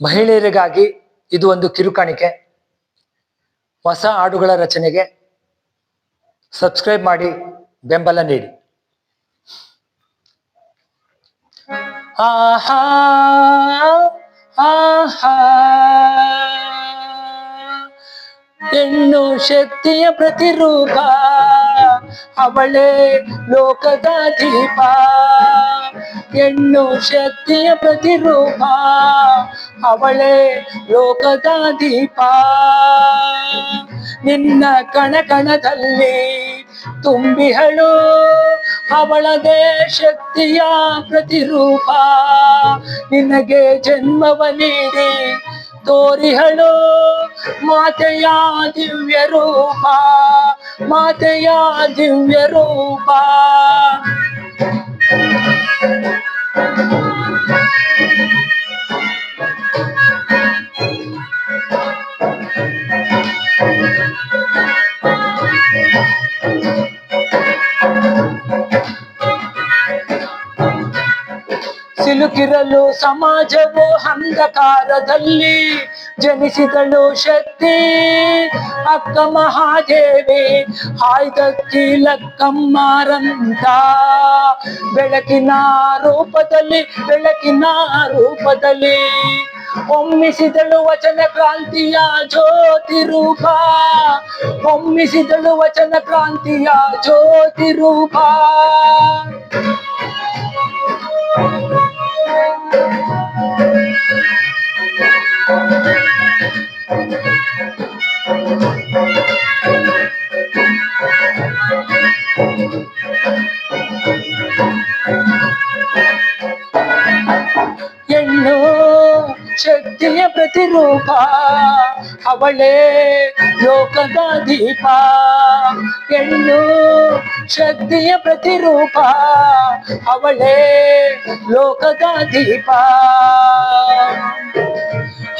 ಮಹಿಳೆಯರಿಗಾಗಿ ಇದು ಒಂದು ಕಿರುಕಾಣಿಕೆ. ಹೊಸ ಹಾಡುಗಳ ರಚನೆಗೆ ಸಬ್ಸ್ಕ್ರೈಬ್ ಮಾಡಿ, ಬೆಂಬಲ ನೀಡಿ. ಆಹಾ ಆಹಾ ಹೆಣ್ಣು ಶಕ್ತಿಯ ಪ್ರತಿರೂಪ, ಅವಳೇ ಲೋಕದ ದೀಪ. ಹೆಣ್ಣು ಶಕ್ತಿಯ ಪ್ರತಿರೂಪ ಅವಳೇ ಲೋಕದ ದೀಪ ನಿನ್ನ ಕಣಕಣದಲ್ಲಿ ತುಂಬಿಹಳು ಅವಳದೇ ಶಕ್ತಿಯ ಪ್ರತಿರೂಪ. ನಿನಗೆ ಜನ್ಮವ ನೀಡಿ ತೋರಿಹಳು ಮಾತೆಯ ದಿವ್ಯ ರೂಪ, ಮಾತೆಯ ದಿವ್ಯ ರೂಪ. ಸಿಲುಕಿರಲು ಸಮಾಜವು ಅಂಧಕಾರದಲ್ಲಿ ಜನಿಸಿದಳು ಶಕ್ತಿ. ಅಕ್ಕ ಮಹಾದೇವಿ ಆಯ್ದಕ್ಕಿ ಲಕ್ಕಮ್ಮರಂತ ಬೆಳಕಿನ ರೂಪದಲ್ಲಿ ಬೆಳಕಿನ ರೂಪದಲ್ಲಿ ಒಮ್ಮಿಸಿದಳು ವಚನ ಕ್ರಾಂತಿಯ ಜ್ಯೋತಿ ರೂಪ ಒಮ್ಮಿಸಿದಳು ವಚನ ಕ್ರಾಂತಿಯ ಜ್ಯೋತಿ ರೂಪ ಶಕ್ತಿಯ ಪ್ರತಿರೂಪ ಅವಳೇ ಲೋಕದ ದೀಪ ಹೆಣ್ಣು ಶಕ್ತಿಯ ಪ್ರತಿರೂಪ ಅವಳೇ ಲೋಕದ ದೀಪ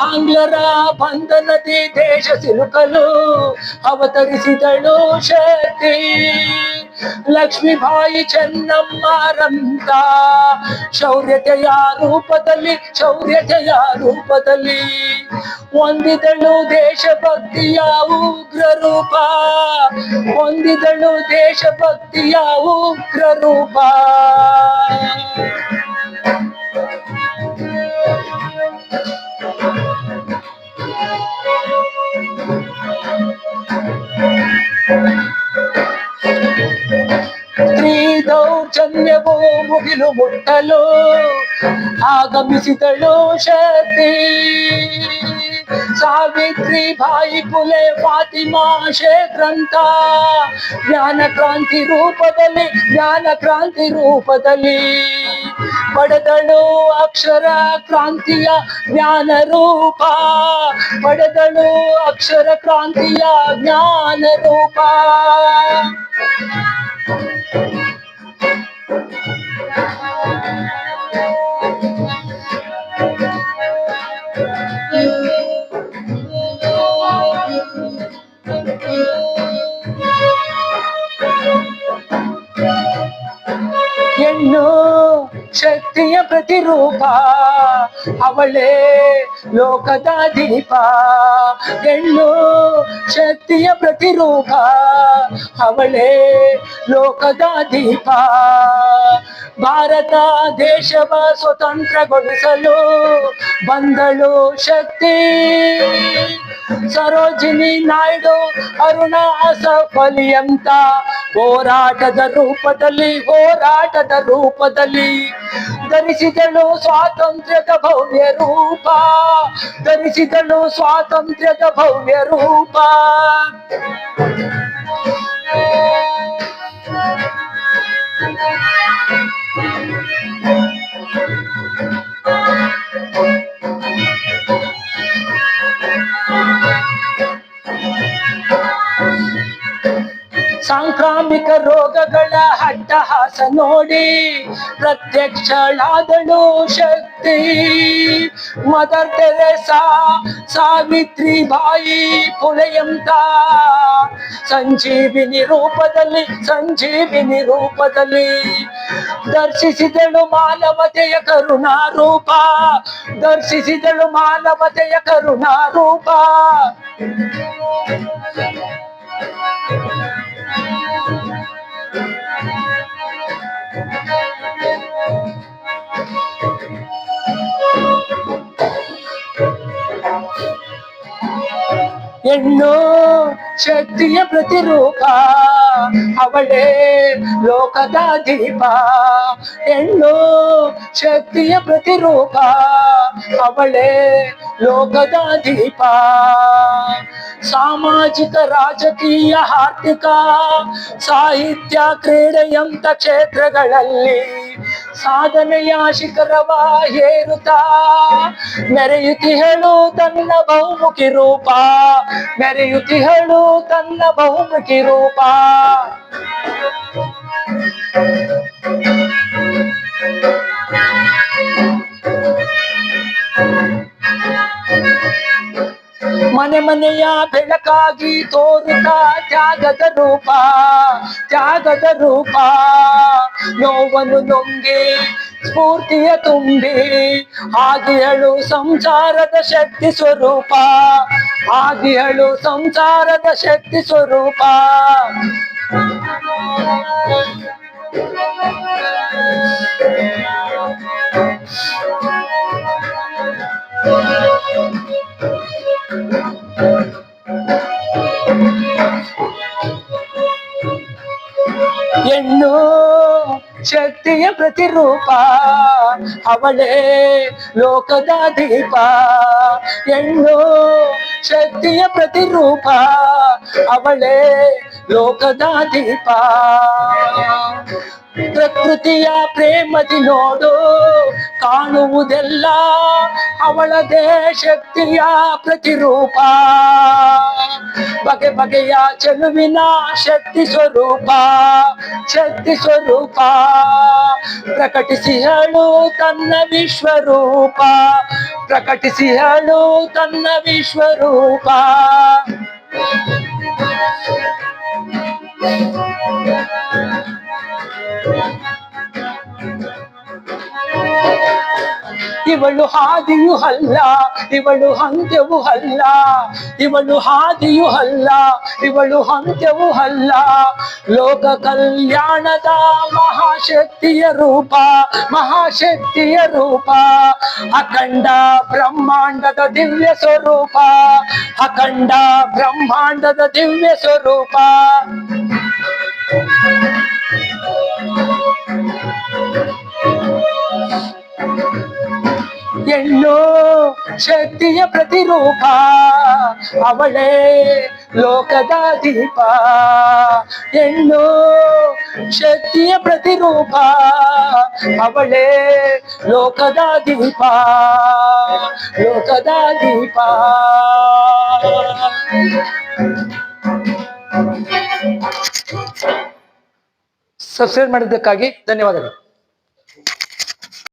ಆಂಗ್ಲರ ಬಂಧನದಿ ದೇಶ ಸಿಲುಕಲು ಅವತರಿಸಿದಳು ಶಕ್ತಿ ಲಕ್ಷ್ಮೀಬಾಯಿ ಚೆನ್ನಮ್ಮರಂತ ಶೌರ್ಯತೆಯ ರೂಪದಲ್ಲಿ ಶೌರ್ಯತೆಯ ರೂಪದಲ್ಲಿ ಹೊಂದಿದಳು ದೇಶಭಕ್ತಿಯ ಉಗ್ರ ರೂಪ ಹೊಂದಿದಳು ದೇಶಭಕ್ತಿಯ ಉಗ್ರ ರೂಪ ದೌರ್ಜನ್ಯವು ಮುಗಿಲು ಮುಟ್ಟಲು ಆಗಮಿಸಿದಳು ಶಕ್ತಿ ಸಾವಿತ್ರಿ ಬಾಯಿ ಪುಲೆ ಫಾತಿಮಾ ಶೇಖರಂತ ಜ್ಞಾನ ಕ್ರಾಂತಿ ರೂಪದಲ್ಲಿ ಜ್ಞಾನ ಕ್ರಾಂತಿ ರೂಪದಲ್ಲಿ ಪಡೆದಳು ಅಕ್ಷರ ಕ್ರಾಂತಿಯ ಜ್ಞಾನ ರೂಪ ಪಡೆದಳು ಅಕ್ಷರ ಕ್ರಾಂತಿಯ ಜ್ಞಾನ ರೂಪ You know, ಶಕ್ತಿಯ ಪ್ರತಿರೂಪ. ಅವಳೇ ಲೋಕದ ದೀಪ ಹೆಣ್ಣು ಶಕ್ತಿಯ ಪ್ರತಿರೂಪ. ಅವಳೇ ಲೋಕದ ದೀಪ ಭಾರತ ದೇಶವ ಸ್ವತಂತ್ರಗೊಳಿಸಲು ಬಂದಳು ಶಕ್ತಿ. ಸರೋಜಿನಿ ನಾಯ್ಡು ಅರುಣ ಅಸಫಲಿಯಂತ ಹೋರಾಟದ ರೂಪದಲ್ಲಿ ಹೋರಾಟದ ರೂಪದಲ್ಲಿ ಧರಿಸಿದಳು ಸ್ವಾತಂತ್ರ್ಯದ ಭವ್ಯ ರೂಪ ಧರಿಸಿದಳು ಸ್ವಾತಂತ್ರ್ಯದ ಭವ್ಯ ರೂಪ ಸಾಂಕ್ರಾಮಿಕ ಅಟ್ಟಹಾಸ ನೋಡಿ ಪ್ರತ್ಯಕ್ಷಳಾದಳು ಶಕ್ತಿ ಮದರ್ ತೆರೇಸಾ ಸಾವಿತ್ರಿ ಬಾಯಿ ಪುಲೆಯಂತ ಸಂಜೀವಿನಿ ರೂಪದಲ್ಲಿ ಸಂಜೀವಿನಿ ರೂಪದಲ್ಲಿ ದರ್ಶಿಸಿದಳು ಮಾನವತೆಯ ಕರುಣಾ ರೂಪ ದರ್ಶಿಸಿದಳು ಮಾನವತೆಯ ಕರುಣಾ ರೂಪ ಹೆಣ್ಣು ಶಕ್ತಿಯ ಪ್ರತಿರೂಪ ಅವಳೇ ಲೋಕದ ದೀಪ ಹೆಣ್ಣು ಶಕ್ತಿಯ ಪ್ರತಿರೂಪ ಅವಳೇ ಲೋಕದ ದೀಪ ಸಾಮಾಜಿಕ ರಾಜಕೀಯ ಆರ್ಥಿಕ ಸಾಹಿತ್ಯ ಕ್ರೀಡೆಯಂತ ಕ್ಷೇತ್ರಗಳಲ್ಲಿ ಸಾಧನೆಯ ಶಿಖರವ ಏರುತ್ತಾ ಮೆರೆಯುತಿಹಳು ತನ್ನ ಬಹುಮುಖಿ ರೂಪ. ಮೆರೆಯುತಿಹಳು ತನ್ನ ಬಹುಮುಖಿ ರೂಪ. ಮನೆ ಮನೆಯ ಬೆಳಕಾಗಿ ತೋರುತ್ತಾ ತ್ಯಾಗದ ರೂಪ ತ್ಯಾಗದ ರೂಪ. ನೋವನ್ನು ನೊಂಗೆ, ಸ್ಫೂರ್ತಿಯ ತುಂಬಿ ಆಗಿಯಳು ಸಂಸಾರದ ಶಕ್ತಿ ಸ್ವರೂಪ ಆಗಿಯಳು ಸಂಸಾರದ ಶಕ್ತಿ ಸ್ವರೂಪ. ఎన్నో శక్తియ ప్రతిరూపా ಅವಳೇ ಲೋಕದ ದೀಪ ಹೆಣ್ಣು ಶಕ್ತಿಯ ಪ್ರತಿರೂಪ. ಅವಳೇ ಲೋಕದ ದೀಪ ಪ್ರಕೃತಿಯ ಪ್ರೇಮದಿ ನೋಡು, ಕಾಣುವುದೆಲ್ಲ ಅವಳದೇ ಶಕ್ತಿಯ ಪ್ರತಿರೂಪ. ಬಗೆ ಬಗೆಯ ಚೆಲುವಿನ ಶಕ್ತಿ ಸ್ವರೂಪ ಶಕ್ತಿ ಸ್ವರೂಪ. ಪ್ರಕಟಿಸಿ ಹೇಳು ತನ್ನ ವಿಶ್ವರೂಪ ಪ್ರಕಟಿಸಿ ಹೇಳು ತನ್ನ ವಿಶ್ವರೂಪ ಇವಳು ಹಾದಿಯು ಅಲ್ಲ, ಇವಳು ಅಂತ್ಯವೂ ಅಲ್ಲ, ಇವಳು ಹಾದಿಯು ಅಲ್ಲ, ಇವಳು ಅಂತ್ಯವೂ ಅಲ್ಲ. ಲೋಕ ಕಲ್ಯಾಣದ ಮಹಾಶಕ್ತಿಯ ರೂಪ ಮಹಾಶಕ್ತಿಯ ರೂಪ, ಅಖಂಡ ಬ್ರಹ್ಮಾಂಡದ ದಿವ್ಯ ಸ್ವರೂಪ, ಅಖಂಡ ಬ್ರಹ್ಮಾಂಡದ ದಿವ್ಯ ಸ್ವರೂಪ. ಹೆಣ್ಣು ಶಕ್ತಿಯ ಪ್ರತಿರೂಪ, ಅವಳೇ ಲೋಕದ ದೀಪ. ಹೆಣ್ಣು ಶಕ್ತಿಯ ಪ್ರತಿರೂಪ, ಅವಳೇ ಲೋಕದ ದೀಪ. ಲೋಕದ ದೀಪ. ಸಬ್ಸ್ಕ್ರೈಬ್ ಮಾಡಿದ್ದಕ್ಕಾಗಿ ಧನ್ಯವಾದಗಳು.